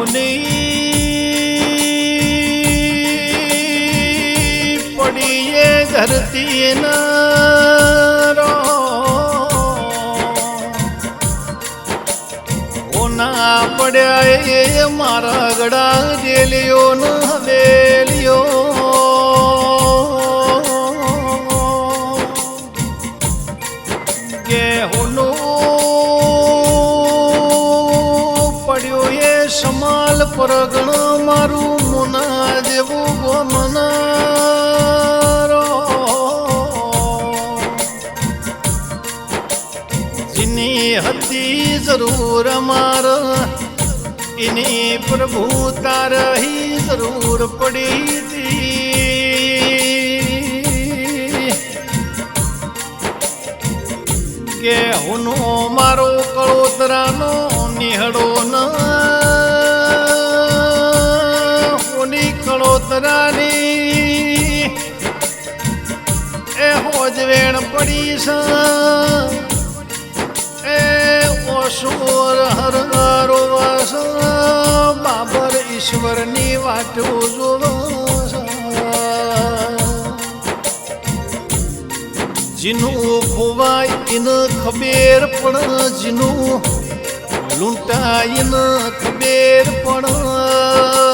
હુની પડીએ ધરતી ઓના પડ્યા એ મારા ગડા જેલિયો ન હવેલિયો પરગણ મારું મુના જેવું ગોમનારો. જેની હતી જરૂર માર, એની પ્રભુ તારહી જરૂર પડી કે હુનો મારો કળોતરાનો નિહળો ન કળોતરાની એ હોજવેણ પડી છે એ ઓસુર હર રોવસ બાબર ઈશ્વરની વાટો જોવસ જીનું ખોવાય એને ખબેર પણ, જીનું લૂંટાય એને ખબેર પણ.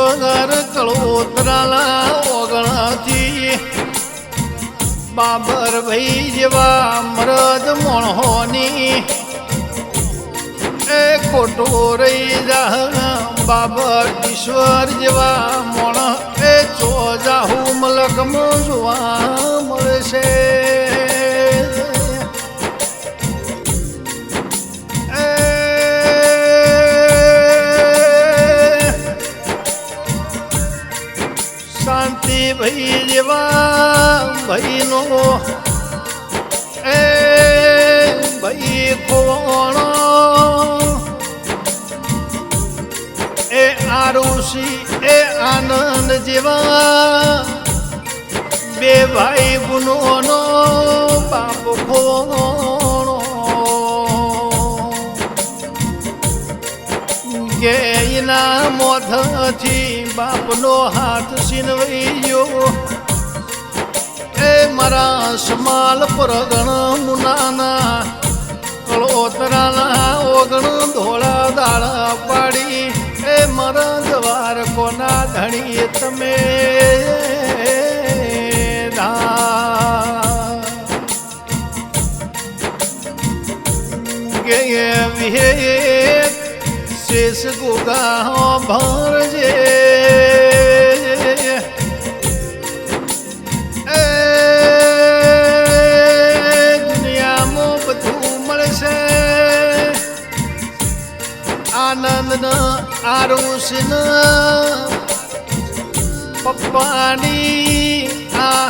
ઈશ્વર કળોતરાલા ઓગણાથી બાબર ભાઈ જેવા મરદ મોણહોની એ ખોટો રહી જા બાબર ઈશ્વર જેવા મોણ, એ ચો જાહુ મલકમાં જોવા મળશે. ભાઈ જેવા ભાઈનો એ ભાઈ કોણ એ આરુષી, એ આનંદ જેવા બે ભાઈ ગુનોનો બાપ કોણો એના મોઢથી બાપનો હાથ છીનવાઈ ગયો. એ મારા સમાલ પરગણ મુનાના, કળોતરાના ઓગણ ધોળા દાડા પાડી. એ મારા જવાર કોના ધણી તમે કે વિહે શેષ ગોગા ભરજે દુનિયામાં બધું મળશે આનંદ આરુષ પપ્પાની આ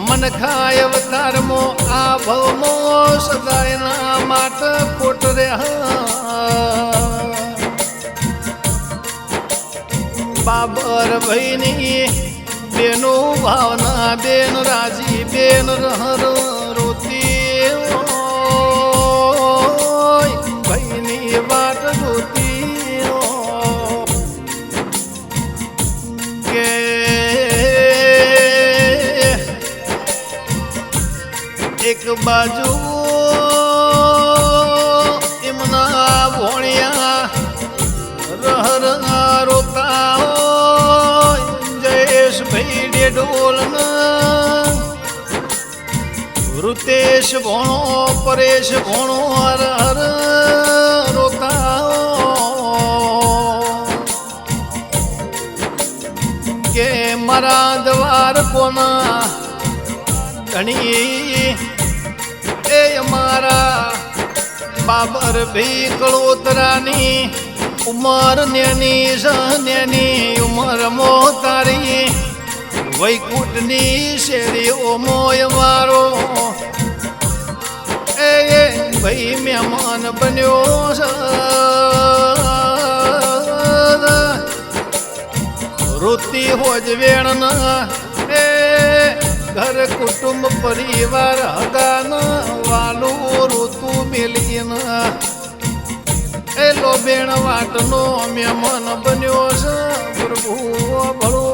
મન ખાય અવતારમો આ ભવમો સદાયના માટ ખોટ રહ્યા બાબર ભાઈની બેનો ભાવના બેન રાજી બેન રહર રોતી ભાઈની વાટ જોતી કે એક બાજુ એમના ભોણિયા ઋતેશ ભણો પરેશ ભણો હર હર રોતા કે મારા દ્વાર કોના ધણી? એ મારા બાબર ભી કળોતરાની ઉમર નેની સહનેની ઉમર મોતારી. વૈકુંઠની શેરી મોય મારો. ભાઈ મહેમાન બન્યો વૃત્તિ હોજ વેણ એ ઘર કુટુંબ પરિવાર હગાના વાલું ઋતુ મેલીના. એ લોબેણ વાટનો મહેમાન બન્યો છે, પ્રભુ ભળો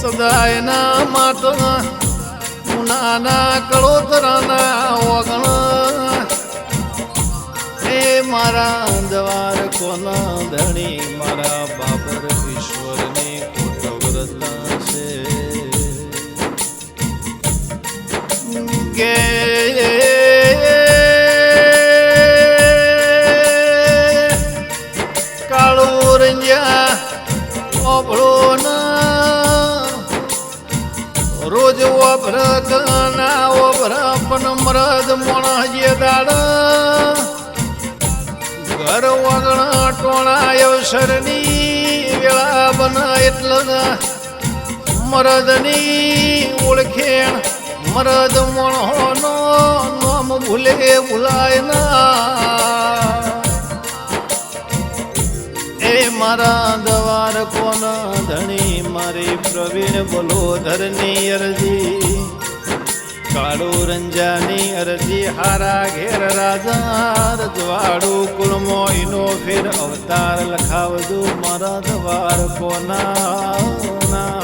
સદાયના માટના નાના કળોતરાના ઓગણ. એ મારા દ્વાર કોના ધણી? મારા બાબર કના ઓભર પણ મરદ મોણા જે દાડા. ઘર વગણ ટોણા અવસરની વેળા બના એટલે મરદની ઓળખેણ. મરદ મોણોનો નામ ભૂલે ભૂલાય ના. એ મારા પ્રવીણ બોલો ધરની અરજી. કાળો રંજાની અરજી, હારા ઘેર રાજા રજવાડું કુળમો ઇનો ફેર અવતાર લખાવજો મારા દ્વાર કોના